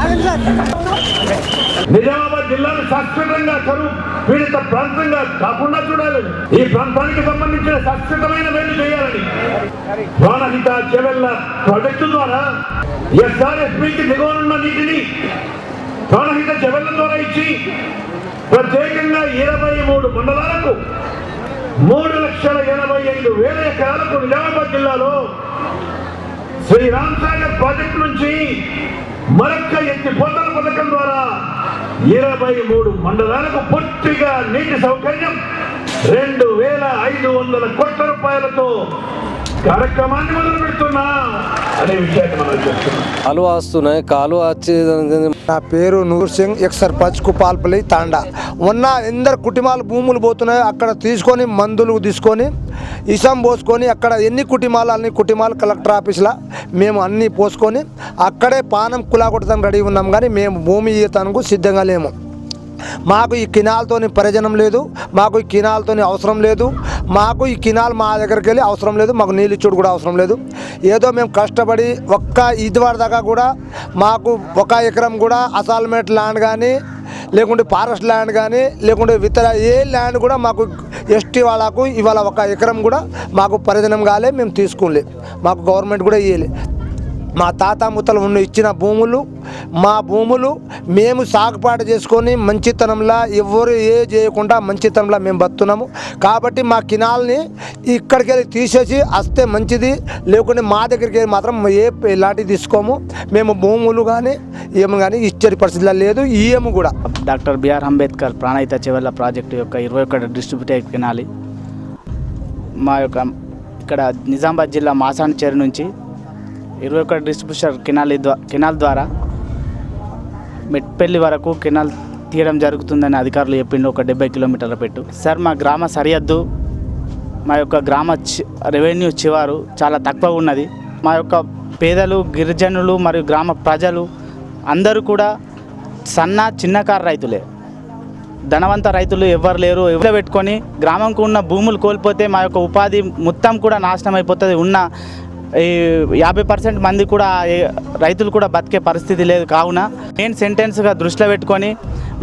ఆగండి సార్. నిజామాబాద్ జిల్లాను శాశ్వతంగా కరువు పీడిత ప్రాంతంగా కాకుండా చూడాలి. ఈ ప్రాంతానికి సంబంధించిన శాశ్వతమైన మేలు చేయాలని. ప్రాణహిత చెవెల్ల ప్రాజెక్టు ద్వారా ఎస్ఆర్ఎస్పీకి దిగువనున్న నీటిని ప్రాణహిత చెవెల్ల ద్వారా ఇచ్చి ప్రత్యేకంగా ఇరవై మూడు మండలాలకు మూడు లక్షల ఎనభై ఐదు వేల ఎకరాలకు నిజామాబాద్ జిల్లాలో శ్రీరామ్ సాగర్ ప్రాజెక్ట్ నుంచి మరొక్క ఎత్తిపోతల పథకం ద్వారా ఇరవై మూడు మండలాలకు పూర్తిగా నీటి సౌకర్యం రెండు వేల ఐదు వందల కోట్ల రూపాయలతో కార్యక్రమాన్ని మొదలు పెడుతున్నా అనే విషయాన్ని మనం చెప్తున్నాం కాలువ వస్తున్నాయి కాలువ వచ్చి నా పేరు నూర్ సింగ్ ఎక్స్ సర్పంచ్ కుపాల్పల్లి తాండా. ఉన్న ఎందరు కుటుంబాలు భూములు పోతున్నాయో అక్కడ తీసుకొని మందులు తీసుకొని ఇసం పోసుకొని అక్కడ ఎన్ని కుటుంబాలు అన్ని కుటుంబాలు కలెక్టర్ ఆఫీస్లో మేము అన్నీ పోసుకొని అక్కడే పానం కులా కొట్టడానికి రెడీ ఉన్నాం కానీ మేము భూమి ఈతనకు సిద్ధంగా లేము. మాకు ఈ కినాల్తోని ప్రయోజనం లేదు మాకు ఈ కినాల్తోని అవసరం లేదు మాకు ఈ కినాల్ మా దగ్గరికి వెళ్ళి అవసరం లేదు మాకు నీళ్ళు ఇచ్చుడు కూడా అవసరం లేదు. ఏదో మేము కష్టపడి ఒక్క ఇదివారి దాకా కూడా మాకు ఒక ఎకరం కూడా అసాల్మేట్ ల్యాండ్ కానీ లేకుంటే ఫారెస్ట్ ల్యాండ్ కానీ లేకుంటే ఇతర ఏ ల్యాండ్ కూడా మాకు ఎస్టీ వాళ్ళకు ఇవాళ ఒక ఎకరం కూడా మాకు పరిధనం కాలే మేము తీసుకోలే. మాకు గవర్నమెంట్ కూడా ఇవ్వలే మా తాత ముత్తలు ఉన్న ఇచ్చిన భూములు మా భూములు మేము సాగుపాటు చేసుకొని మంచితనంలా ఎవరు ఏ చేయకుండా మంచితనంలా మేము బతున్నాము. కాబట్టి మా కినాల్ని ఇక్కడికి వెళ్ళి తీసేసి వస్తే మంచిది లేకుంటే మా దగ్గరికి వెళ్ళి మాత్రం ఏ ఇలాంటివి తీసుకోము. మేము భూములు కానీ ఏమి కానీ ఇచ్చే పరిస్థితిలో లేదు ఇయ్యము కూడా. Doctor BR Ambedkar Pranahita చివర్ల project యొక్క ఇరవై ఒకటి డిస్ట్రిబ్యూటర్ కినాలి. మా యొక్క ఇక్కడ నిజామాబాద్ జిల్లా మాసాని చెరు నుంచి ఇరవై ఒకటి డిస్ట్రిబ్యూషన్ కెనాల్ కెనాల్ ద్వారా మెట్పల్లి వరకు కెనాల్ తీయడం జరుగుతుందని అధికారులు చెప్పిండు ఒక డెబ్బై కిలోమీటర్ల పెట్టు. సార్ మా గ్రామ సరిహద్దు మా యొక్క గ్రామ చి- రెవెన్యూ చివారు చాలా తక్కువ ఉన్నది. మా యొక్క పేదలు గిరిజనులు మరియు గ్రామ ప్రజలు అందరూ కూడా సన్న చిన్నకారు రైతులే. ధనవంత రైతులు ఎవ్వరు లేరు. ఎవరు పెట్టుకొని గ్రామంకు ఉన్న భూములు కోల్పోతే మా యొక్క ఉపాధి మొత్తం కూడా నాశనం అయిపోతుంది. ఉన్న ఈ యాభై పర్సెంట్ మంది కూడా రైతులు కూడా బతికే పరిస్థితి లేదు. కావున నేను సెంటెన్స్గా దృష్టిలో పెట్టుకొని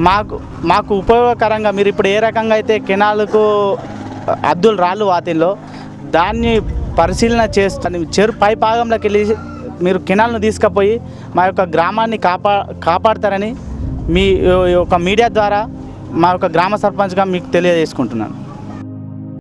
మాకు మాకు ఉపయోగకరంగా మీరు ఇప్పుడు ఏ రకంగా అయితే కెనాల్కు అద్దులు రాళ్ళు వాటిల్లో దాన్ని పరిశీలన చేస్తాను చెరు పై భాగంలోకి వెళ్ళి మీరు కెనాల్ను తీసుకుపోయి మా యొక్క గ్రామాన్ని కాపా కాపాడతారని మీ యొక్క మీడియా ద్వారా మా యొక్క గ్రామ సర్పంచ్గా మీకు తెలియజేసుకుంటున్నాను.